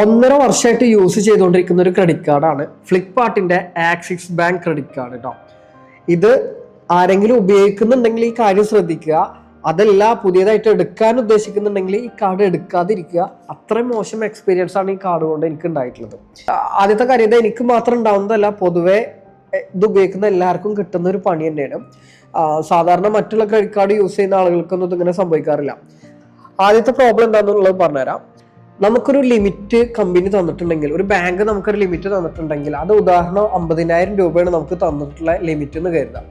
ഒന്നര വർഷമായിട്ട് യൂസ് ചെയ്തുകൊണ്ടിരിക്കുന്ന ഒരു ക്രെഡിറ്റ് കാർഡാണ് ഫ്ലിപ്പ്കാർട്ടിന്റെ ആക്സിസ് ബാങ്ക് ക്രെഡിറ്റ് കാർഡ് കേട്ടോ ഇത് ആരെങ്കിലും ഉപയോഗിക്കുന്നുണ്ടെങ്കിൽ ഈ കാര്യം ശ്രദ്ധിക്കുക. അതല്ല പുതിയതായിട്ട് എടുക്കാൻ ഉദ്ദേശിക്കുന്നുണ്ടെങ്കിൽ ഈ കാർഡ് എടുക്കാതിരിക്കുക. അത്രയും മോശം എക്സ്പീരിയൻസ് ആണ് ഈ കാർഡ് കൊണ്ട് എനിക്ക് ഉണ്ടായിട്ടുള്ളത്. ആദ്യത്തെ കാര്യം എനിക്ക് മാത്രം ഉണ്ടാവുന്നതല്ല പൊതുവെ ഇത് ഉപയോഗിക്കുന്ന എല്ലാവർക്കും കിട്ടുന്ന ഒരു പണി തന്നെയാണ്. സാധാരണ മറ്റുള്ള ക്രെഡിറ്റ് കാർഡ് യൂസ് ചെയ്യുന്ന ആളുകൾക്കൊന്നും ഇതിങ്ങനെ സംഭവിക്കാറില്ല. ആദ്യത്തെ പ്രോബ്ലം എന്താണെന്നുള്ളത് പറഞ്ഞുതരാം. നമുക്കൊരു ലിമിറ്റ് കമ്പനി തന്നിട്ടുണ്ടെങ്കിൽ ഒരു ബാങ്ക് നമുക്കൊരു ലിമിറ്റ് തന്നിട്ടുണ്ടെങ്കിൽ അത് ഉദാഹരണം അമ്പതിനായിരം രൂപയാണ് നമുക്ക് തന്നിട്ടുള്ള ലിമിറ്റ് എന്ന് കരുതാം.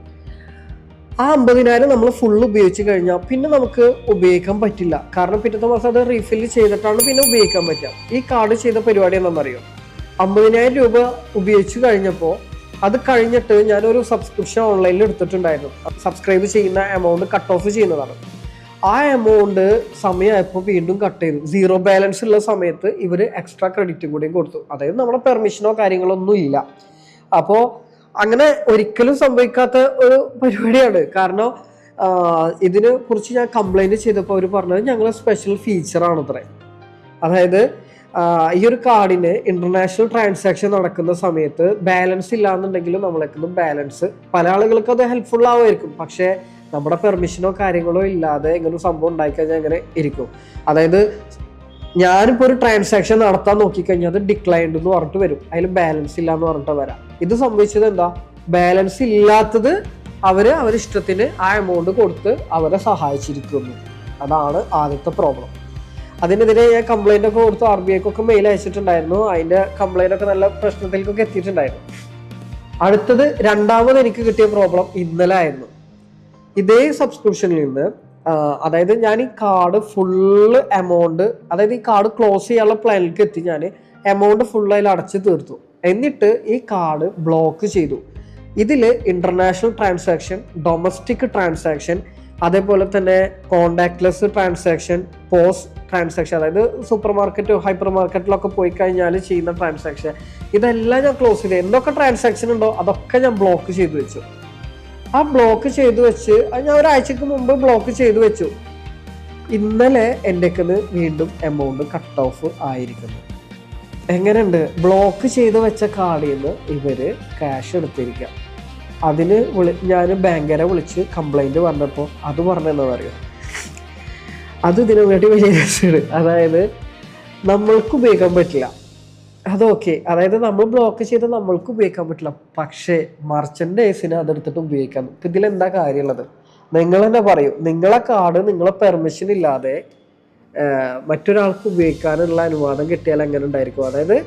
ആ അമ്പതിനായിരം നമ്മൾ ഫുൾ ഉപയോഗിച്ച് കഴിഞ്ഞാൽ പിന്നെ നമുക്ക് ഉപയോഗിക്കാൻ പറ്റില്ല. കാരണം പിറ്റത്തെ മാസം അത് റീഫില്ല് ചെയ്തിട്ടാണ് പിന്നെ ഉപയോഗിക്കാൻ പറ്റുക. ഈ കാർഡ് ചെയ്ത പരിപാടി എന്താണെന്നറിയോ? അമ്പതിനായിരം രൂപ ഉപയോഗിച്ച് കഴിഞ്ഞപ്പോൾ അത് കഴിഞ്ഞിട്ട് ഞാനൊരു സബ്സ്ക്രിപ്ഷൻ ഓൺലൈനിൽ എടുത്തിട്ടുണ്ടായിരുന്നു. സബ്സ്ക്രൈബ് ചെയ്യുന്ന എമൗണ്ട് കട്ട് ഓഫ് ചെയ്യുന്നതാണ്. ആ എമൗണ്ട് സമയമായപ്പോൾ വീണ്ടും കട്ട് ചെയ്തു. സീറോ ബാലൻസ് ഉള്ള സമയത്ത് ഇവർ എക്സ്ട്രാ ക്രെഡിറ്റും കൂടിയും കൊടുത്തു. അതായത് നമ്മുടെ പെർമിഷനോ കാര്യങ്ങളോ ഒന്നും ഇല്ല. അപ്പോൾ അങ്ങനെ ഒരിക്കലും സംഭവിക്കാത്ത ഒരു പരിപാടിയാണ്. കാരണം ഇതിനെ കുറിച്ച് ഞാൻ കംപ്ലൈന്റ് ചെയ്തപ്പോൾ അവർ പറഞ്ഞത് ഞങ്ങൾ സ്പെഷ്യൽ ഫീച്ചറാണ് അത്രേ. അതായത് ഈ ഒരു കാർഡിന് ഇന്റർനാഷണൽ ട്രാൻസാക്ഷൻ നടക്കുന്ന സമയത്ത് ബാലൻസ് ഇല്ലാന്നുണ്ടെങ്കിലും നമ്മളെക്കുന്ന ബാലൻസ് പല ആളുകൾക്ക് അത് ഹെൽപ്ഫുൾ ആവുമായിരിക്കും. പക്ഷേ നമ്മുടെ പെർമിഷനോ കാര്യങ്ങളോ ഇല്ലാതെ ഇങ്ങനെ സംഭവം ഉണ്ടായിക്കഴിഞ്ഞാൽ എങ്ങനെ ഇരിക്കും. അതായത് ഞാനിപ്പോൾ ഒരു ട്രാൻസാക്ഷൻ നടത്താൻ നോക്കിക്കഴിഞ്ഞാൽ അത് ഡിക്ലൈൻഡ് എന്ന് പറഞ്ഞിട്ട് വരും. അതിൽ ബാലൻസ് ഇല്ല എന്ന് പറഞ്ഞിട്ട് വരാം. ഇത് സംഭവിച്ചത് എന്താ? ബാലൻസ് ഇല്ലാത്തത് അവർ അവരിഷ്ടത്തിന് ആ എമൗണ്ട് കൊടുത്ത് അവരെ സഹായിച്ചിരിക്കുന്നു. അതാണ് ആദ്യത്തെ പ്രോബ്ലം അതിനെതിരെ ഞാൻ കംപ്ലൈന്റ് ഒക്കെ കൊടുത്ത് ആർ ബി ഐക്കൊക്കെ മെയിൽ അയച്ചിട്ടുണ്ടായിരുന്നു. അതിന്റെ കംപ്ലൈന്റ് ഒക്കെ നല്ല പ്രശ്നത്തിലേക്കൊക്കെ എത്തിയിട്ടുണ്ടായിരുന്നു. അടുത്തത് രണ്ടാമത് എനിക്ക് കിട്ടിയ പ്രോബ്ലം ഇന്നലെ ആയിരുന്നു. ഇതേ സബ്സ്ക്രിപ്ഷനിൽ നിന്ന് അതായത് ഞാൻ ഈ കാർഡ് ഫുള്ള് എമൗണ്ട് അതായത് ഈ കാർഡ് ക്ലോസ് ചെയ്യാനുള്ള പ്ലാനിലേക്ക് എത്തി ഞാൻ എമൗണ്ട് ഫുൾ അതിൽ അടച്ച് തീർത്തു. എന്നിട്ട് ഈ കാർഡ് ബ്ലോക്ക് ചെയ്തു. ഇതിൽ ഇന്റർനാഷണൽ ട്രാൻസാക്ഷൻ ഡൊമസ്റ്റിക് ട്രാൻസാക്ഷൻ അതേപോലെ തന്നെ കോണ്ടാക്ട്ലെസ് ട്രാൻസാക്ഷൻ പോസ് ട്രാൻസാക്ഷൻ അതായത് സൂപ്പർ മാർക്കറ്റ് ഹൈപ്പർ മാർക്കറ്റിലൊക്കെ പോയി കഴിഞ്ഞാൽ ചെയ്യുന്ന ട്രാൻസാക്ഷൻ ഇതെല്ലാം ഞാൻ ക്ലോസ് ചെയ്തു. എന്തൊക്കെ ട്രാൻസാക്ഷൻ ഉണ്ടോ അതൊക്കെ ഞാൻ ബ്ലോക്ക് ചെയ്തു വെച്ചു. ആ ബ്ലോക്ക് ചെയ്തു വെച്ച് അത് ഞാൻ ഒരാഴ്ചക്ക് മുമ്പ് ബ്ലോക്ക് ചെയ്തു വെച്ചു. ഇന്നലെ എന്റെ വീണ്ടും എമൗണ്ട് കട്ട് ഓഫ് ആയിരിക്കുന്നു. എങ്ങനെയുണ്ട്? ബ്ലോക്ക് ചെയ്ത് വെച്ച കാർഡിൽ നിന്ന് ഇവർ ക്യാഷ് എടുത്തിരിക്കാം. അതിന് വിളി ഞാൻ ബാങ്കരെ വിളിച്ച് കംപ്ലൈന്റ് പറഞ്ഞപ്പോൾ അത് പറഞ്ഞെന്താ പറയുക അത് ഇതിനു വേണ്ടി വലിയ രസമാണ് അതായത് നമ്മൾക്ക് ഉപയോഗിക്കാൻ പറ്റില്ല. അതൊക്കെ അതായത് നമ്മൾ ബ്ലോക്ക് ചെയ്ത് നമ്മൾക്ക് ഉപയോഗിക്കാൻ പറ്റില്ല. പക്ഷേ ഏസിന് അതെടുത്തിട്ട് ഉപയോഗിക്കാം. ഇപ്പം ഇതിലെന്താ കാര്യമുള്ളത്? നിങ്ങൾ തന്നെ പറയൂ. നിങ്ങളെ കാർഡ് നിങ്ങളെ പെർമിഷൻ ഇല്ലാതെ മറ്റൊരാൾക്ക് ഉപയോഗിക്കാനുള്ള അനുവാദം കിട്ടിയാൽ എങ്ങനെ ഉണ്ടായിരിക്കും? അതായത്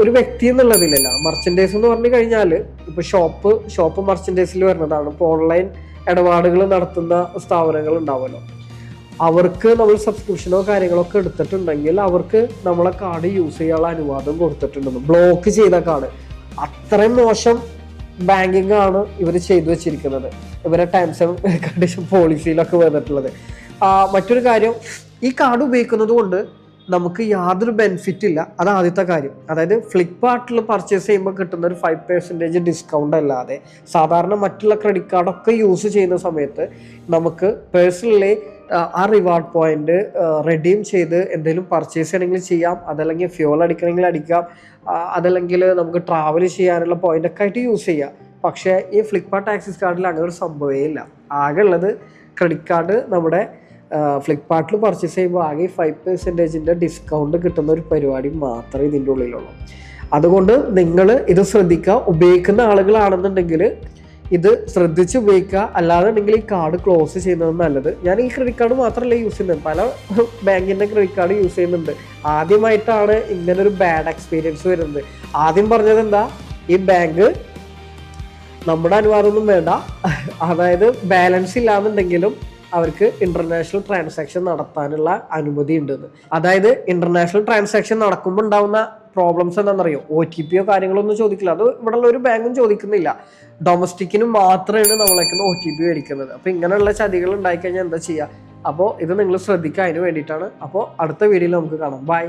ഒരു വ്യക്തി എന്നുള്ളതിലല്ല. മർച്ചൻഡൈസ് എന്ന് പറഞ്ഞു കഴിഞ്ഞാൽ ഇപ്പൊ ഷോപ്പ് ഷോപ്പ് മർച്ചൻഡൈസിൽ വരുന്നതാണ്. ഇപ്പോൾ ഓൺലൈൻ ഇടപാടുകൾ നടത്തുന്ന സ്ഥാപനങ്ങൾ ഉണ്ടാവുമല്ലോ. അവർക്ക് നമ്മൾ സബ്സ്ക്രിപ്ഷനോ കാര്യങ്ങളോ ഒക്കെ എടുത്തിട്ടുണ്ടെങ്കിൽ അവർക്ക് നമ്മളെ കാർഡ് യൂസ് ചെയ്യാനുള്ള അനുവാദം കൊടുത്തിട്ടുണ്ടെന്ന്. ബ്ലോക്ക് ചെയ്ത കാർഡ് അത്രയും മോശം ബാങ്കിങ് ആണ് ഇവർ ചെയ്തു വെച്ചിരിക്കുന്നത്. ഇവരെ ടൈംസ് ആൻഡ് കണ്ടീഷൻ പോളിസിയിലൊക്കെ വന്നിട്ടുള്ളത്. മറ്റൊരു കാര്യം ഈ കാർഡ് ഉപയോഗിക്കുന്നത് കൊണ്ട് നമുക്ക് യാതൊരു ബെനിഫിറ്റ് ഇല്ല. അത് ആദ്യത്തെ കാര്യം. അതായത് ഫ്ലിപ്കാർട്ടിൽ പർച്ചേസ് ചെയ്യുമ്പോൾ കിട്ടുന്ന ഒരു ഫൈവ് പെർസെന്റേജ് ഡിസ്കൗണ്ട് അല്ലാതെ സാധാരണ മറ്റുള്ള ക്രെഡിറ്റ് കാർഡൊക്കെ യൂസ് ചെയ്യുന്ന സമയത്ത് നമുക്ക് പേഴ്സണലി ആ റിവാർഡ് പോയിന്റ് റെഡീം ചെയ്ത് എന്തെങ്കിലും പർച്ചേസ് ചെയ്യണമെങ്കിൽ ചെയ്യാം. അതല്ലെങ്കിൽ ഫ്യൂൾ അടിക്കണമെങ്കിൽ അടിക്കാം. അതല്ലെങ്കിൽ നമുക്ക് ട്രാവൽ ചെയ്യാനുള്ള പോയിന്റ് ഒക്കെ ആയിട്ട് യൂസ് ചെയ്യാം. പക്ഷേ ഈ ഫ്ലിപ്കാർട്ട് ആക്സിസ് കാർഡിൽ അങ്ങനെ ഒരു സംഭവമേ ഇല്ല. ആകെ ഉള്ളത് ക്രെഡിറ്റ് കാർഡ് നമ്മുടെ ഫ്ലിപ്കാർട്ടിൽ പർച്ചേസ് ചെയ്യുമ്പോൾ ആകെ ഫൈവ് പെർസെന്റേജിന്റെ ഡിസ്കൗണ്ട് കിട്ടുന്ന ഒരു പരിപാടി മാത്രമേ ഇതിന്റെ ഉള്ളിലുള്ളൂ. അതുകൊണ്ട് നിങ്ങൾ ഇത് ശ്രദ്ധിക്കുക. ഉപയോഗിക്കുന്ന ആളുകളാണെന്നുണ്ടെങ്കിൽ ഇത് ശ്രദ്ധിച്ച് ഉപയോഗിക്കുക. അല്ലാതെ നിങ്ങൾ ഈ കാർഡ് ക്ലോസ് ചെയ്യുന്നത് നല്ലത്. ഞാൻ ഈ ക്രെഡിറ്റ് കാർഡ് മാത്രമല്ല യൂസ് ചെയ്യുന്നത്. പല ബാങ്കിന്റെ ക്രെഡിറ്റ് കാർഡ് യൂസ് ചെയ്യുന്നുണ്ട്. ആദ്യമായിട്ടാണ് ഇങ്ങനൊരു ബാഡ് എക്സ്പീരിയൻസ് വരുന്നത്. ആദ്യം പറഞ്ഞത് എന്താ? ഈ ബാങ്ക് നമ്മുടെ അനുവാദമൊന്നും വേണ്ട. അതായത് ബാലൻസ് ഇല്ലാന്നുണ്ടെങ്കിലും അവർക്ക് ഇന്റർനാഷണൽ ട്രാൻസാക്ഷൻ നടത്താനുള്ള അനുമതി ഉണ്ടെന്ന് അതായത് ഇന്റർനാഷണൽ ട്രാൻസാക്ഷൻ നടക്കുമ്പോൾ ഉണ്ടാവുന്ന പ്രോബ്ലംസ് എന്താണെന്നറിയോ? ഒ ടി പിയോ കാര്യങ്ങളോ ഒന്നും ചോദിക്കില്ല. അത് ഇവിടെയുള്ള ഒരു ബാങ്കും ചോദിക്കുന്നില്ല. ഡൊമസ്റ്റിക്കിന് മാത്രമാണ് നമ്മളേക്കുന്ന ഒ ടി പി മേടിക്കുന്നത്. അപ്പോൾ ഇങ്ങനെയുള്ള ചതികൾ ഉണ്ടായിക്കഴിഞ്ഞാൽ എന്താ ചെയ്യുക? അപ്പോൾ ഇത് നിങ്ങൾ ശ്രദ്ധിക്കുക. അതിന് വേണ്ടിയിട്ടാണ്. അപ്പോൾ അടുത്ത വീഡിയോയിൽ നമുക്ക് കാണാം. ബൈ